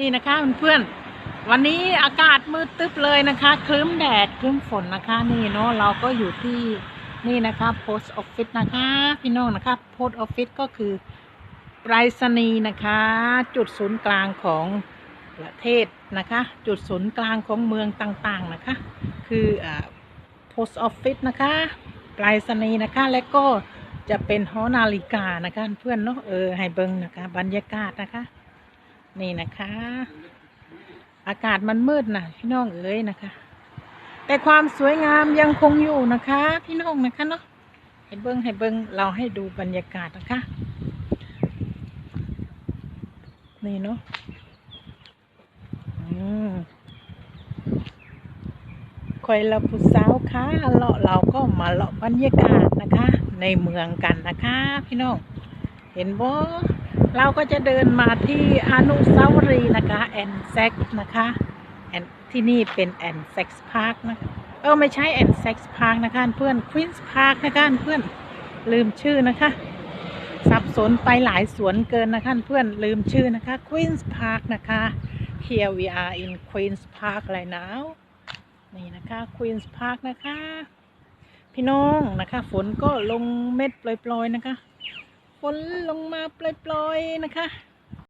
นี่นะคะเพื่อนๆวันนี้อากาศมืดตึ๊บเลยนะคะครึ้มแดดครึ้มฝนนะคะ นี่เนาะเราก็อยู่ที่นี่นะคะ post office นะคะพี่น้องนะคะ post office ก็คือไปรษณีย์นะคะ จุดศูนย์กลางของประเทศนะคะ จุดศูนย์กลางของเมืองต่างๆนะคะ คืออ่า post office นะคะไปรษณีย์นะคะและก็จะเป็นหอนาฬิกานะคะเพื่อนเนาะเออให้เบิงนะคะ บรรยากาศนะคะ นี่นะคะ อากาศมันมืดนะพี่น้องเอ๋ยนะคะ แต่ความสวยงามยังคงอยู่นะคะ พี่น้องนะคะเนาะให้เบิ้งให้เบิ้งเราให้ดูบรรยากาศนะคะ นี่เนาะอืมคอยเราผู้สาวค่ะเลาะเราก็มาเลาะบรรยากาศนะคะ ในเมืองกันนะคะ พี่น้อง เห็นบ่ เราก็จะเดินมาที่อนุสาวรีย์นะคะแอนเซ็กนะคะแอนที่นี่เป็นแอนเซ็กพาร์คนะคะเออไม่ใช่แอนเซ็กพาร์คนะคะเพื่อนควีนส์พาร์คนะคะเพื่อนลืมชื่อนะคะสับสนไปหลายสวนเกินนะคะเพื่อนลืมชื่อนะคะ Queen's Park นะคะ Here we are in Queen's Park right now นี่นะคะ Queen's Park นะคะ พี่น้องนะคะ ฝนก็ลงเม็ดปล่อยๆนะคะ ฝนลงมาปล่อยๆนะคะ